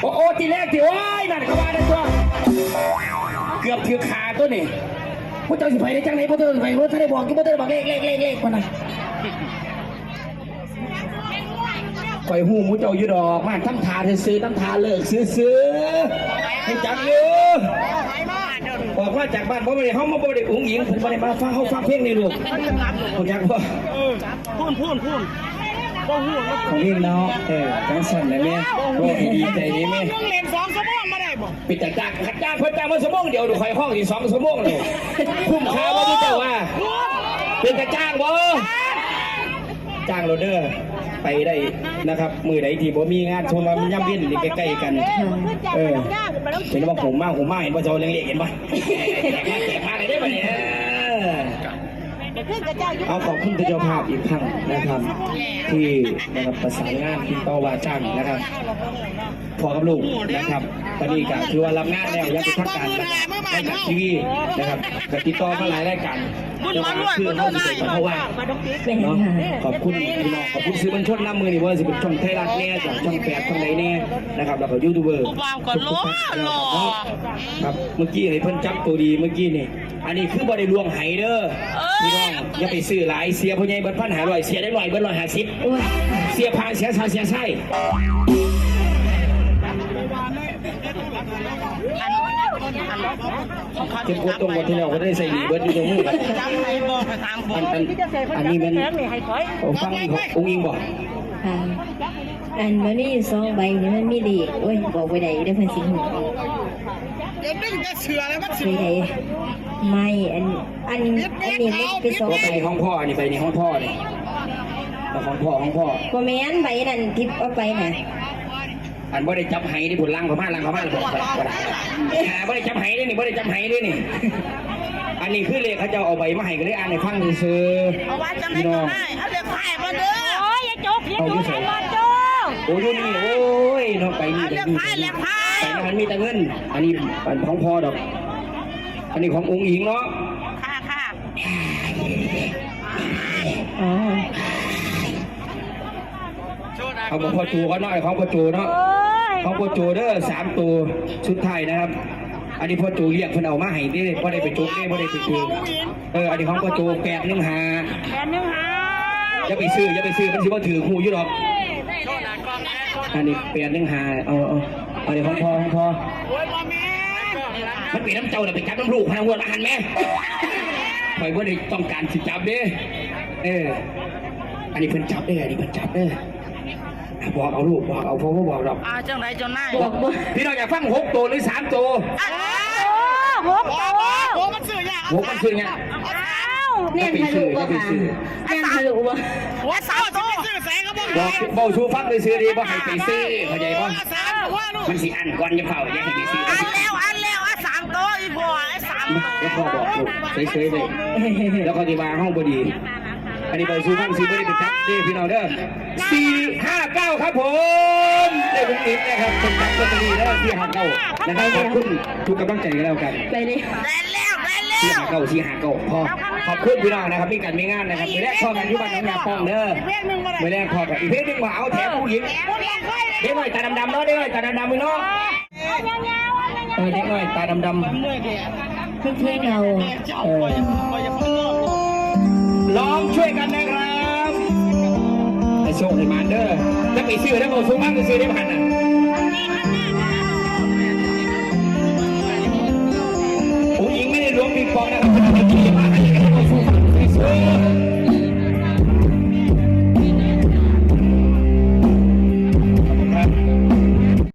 โอ้โอ้ทีแรกที่โอ้ยนั่นเขาว่าได้ตัว เกือบถือขาตัวนี่ผู้เจ้าสิไปได้จังไหนผู้เจ้าสิไปผู้เจ้าได้บอกกี่ผู้เจ้าได้บอกเลขเลขเลขเลขคนน่ะคอยหูหมูเจ้าอยู่ดอกมาทำทาซื้อๆทำทาเลิกซื้อซื้อๆให้จังอยู่ออกมาจากบ้านเพราะไม่ได้เขามาบ่ได้อุ้งหญิงผมไม่ได้มาฟังเขาฟังเพลงในลูกผมอยากว่าพูนพูนพูนบ่หูแล้ วของเพลงเนาะเออจังสั่นเลยแม่โอ้ยดีใจดีแม่ยังเล่นสองชั่วโมงมาได้บ่ปิดจากจากขัดจ้างเพิ่นจ้างมาสมองเดียวดูคอยห้องอีกสองสมองเลยคุ้มค่าบ่รู้เจ้าว่าเป็นกระจ้างบ่จ้างโรเดอร์ไปได้นะครับ มือไหนที่บ่มีงานชมว่ามันย่ำเย็นนี่ใกล้ๆกันเออเห็นว่าผมมาผมมาเห็นว่าเจ้าเล็กๆเห็นปะแจกมาเลยได้ปะเนี่ย เอาขอบคุณเจ้าภาพอีกครั้งนะครับ ที่นะครับประสานงานติดต่อว่าจ้างนะครับพอกับลูกนะครับตอนนี้ก็คือว่ารับงานแล้วยังเป็นทางการนะครับได้จากทีวีนะครับก็ติดต่อมาหลายรายการเจ้าว่าคือเขาสิเป็นเพราะว่าเป็นเนาะค่ะขอบคุณพี่น้องขอบคุณสื่อมวลชนน้ำมือนี่ว่าสิเป็นช่องไทยรัฐแน่จากช่องแปดช่องไหนแน่นะครับแล้วก็ยูทูบเบอร์กูวางก่อนล้อล้อครับเมื่อกี้ไอ้เพิ่นจับตัวดีเมื่อกี้นี่ อันนี้คือบ่ได้ลวงไหเด้อพี่น้องอย่าไปซื้อหลายเสียพ่อใหญ่เบิดพันหาร้อยเสียได้ร้อยเบิดร้อยห้าสิบโอ้ยเสียพานเสียชาเสียไส้เก็บกดตรงกดที่เราก็ได้ใส่หนีเบิดอยู่ตรงมือกันจำไหนบอกไปถามพ่ออันอันอันนี้มันโอ้ฟังขององค์อิงบอกค่ะอันมันมีอยู่สองใบนี่มันมีดีโอ้ยบอกไปไหนได้อเพิ่นสิหู เดี๋ยวนึงจะเสือแล้วมันไปเสือไหนไม่อันอันอันนี้มันเป็นสองว่าใบไปของพ่อนี่ไปในของพ่อนี่แล้วของพ่อของพ่อบ่แม่นใบนั่นทิปเอาไปน่ะอันบ่ได้จับไหนี่ผลล่างเขามาล่างเขามาเลยบอกบ่ได้หาบ่ได้จับไหนี่นี่บ่ได้จับไหนี่นี่ อันนี้คือเลขเขาจะเอาใบมาให้ก็เลยอ่านให้ฟังซื่อเอาว่าจังๆไหนพี่ก็น้องได้เอาเด็กไผ่มาเด้อโอ้ยอย่าจบอย่าเอาอยู่ไส โอ้ยนี่โอ้ยเนาะไปนี่เอาไปเด็กนี่ไผ่เด็กไผ่ไปนี่มันมีแต่เงิน อันนี้อันของพ่อดอก อันนี้ขององค์หญิงเนาะค่ะค่ะอ๋อเอาของพ่อจูก็น้อยของพ่อจูเนาะของพ่อจูเด้อสามตัวชุดไทยนะครับอันนี้พ่อจูเรียกเพิ่นเอามาให้ดิพ่ได้ไปจุกเด้พ่ได้ไปจุกเอออันนี้ของพ่อจูแปดหนึ่งหาแค่นึงหาอย่าไปซื้ออย่าไปซื้อมันสิว่าถือคู่อยู่หรอกโชว์หน้ากล้ องแน่โชว์อันนี้แปดหนึ่งหาเอาเอาอันนี้ของพ่อของพ่อโอ้ยมาแม่มันเป็นน้ำเจ้าน่ะไปจับน้ำลูกพนังวัวละหันแม่คอยว่าได้ต้องการสิจับเด้เออ อันนี้เพิ่นจับเด้ออันนี้เพิ่นจับเด้ออะบอกเอาลูกบอกเอาพ่อพ่อบอกดอกอาจังไหนจังไหนบอกบ่พี่น้องอยากฟังหกตัวหรือสามตัวโอ้โหโอ้มันสื่อยากหกมันคือไง แน่นทะลุบ่ค่ะแน่นทะลุบ่ว่าสาวจะไปซื้อแสงก็บอกบอกบอกชูฟังไปซื้อดีบ่ให้ไปซื้อเข้าใจบ่สามว่าลูกมันสิอันก่อนจะเผาอย่าให้ไปซื้ออันแล้วอันแล้วอันสามโต๊ะอีบัวไอ้สามแล้วพ่อบอกลูกเฉยๆเลยแล้วก็ที่วางห้องพอดีอันนี้บอกชูฟังซื้อไม่ได้ไปจับเด้อพี่น้องเด้อสี่ห้าเก้าครับผมเด้อคุณอิ๊บนะครับคนจับลอตเตอรี่แล้วสี่ห้าเก้านะครับขอบคุณทุกกำลังใจกันแล้วกันไปเลย ที่หาวเก่าที่หาเก่าพอขอบคุณพี่น้องนะครับมีการมีงานนะครับไปแรกพอกันที่บ้านน้องยาป้องเด้อไปแรกพอกันอีกเพลงหนึงว่าเอาแถมผู้หญิงเด็กหน่อยตาดำๆเนาะเด็กหน่อยตาดำๆมือเนาะเออเด็กหน่อยตาดำเพิ่งเที่ยงเราๆเออร้องช่วยกันนะครับไอโชคไอมานเด้อถ้าไปซื้อแล้วเอาซื้อมากก็ซื้อได้ผ่านน่ะ